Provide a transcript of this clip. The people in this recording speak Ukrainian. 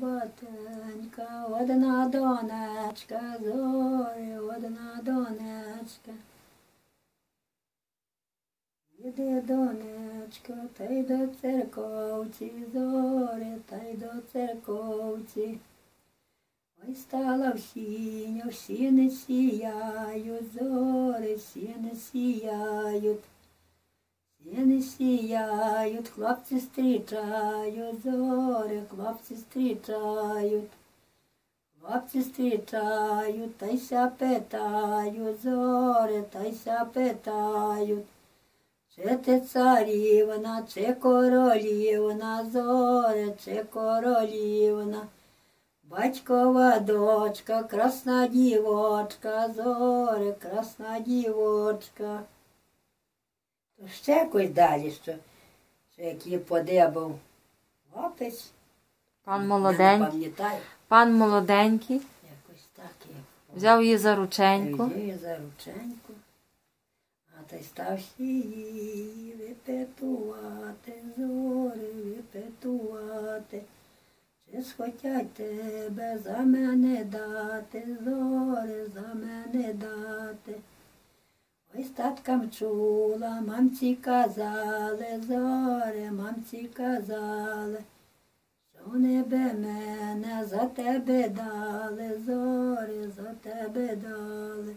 батенька, одна донечка, зорі, одна донечка. Іди, донечко, та й до церковці, зорі, та й до церковці. Ой стала в сінь, всі не сіяють, зорі, всі не сіяють. Всі не сіяють, хлопці зустрічають, зорі, хлопці зустрічають. Хлопці зустрічають, та й ся питають, зорі, та й ся питають. Чи ти царівна, чи королівна, зоре, чи королівна. Батькова дочка, красна дівочка, зоре, красна дівочка. То ще якось далі, що, що який подибав хлопець. Пан молоденький, пан молоденький якось так як. взяв її за рученьку. Взяв її за рученьку, а та й став її випитувати, зорі випитувати. Чи схотять тебе за мене дати, зорі за мене дати. Ой, статкам чула, мамці казали, зорі, мамці казали, вони би мене за тебе дали, зорі за тебе дали.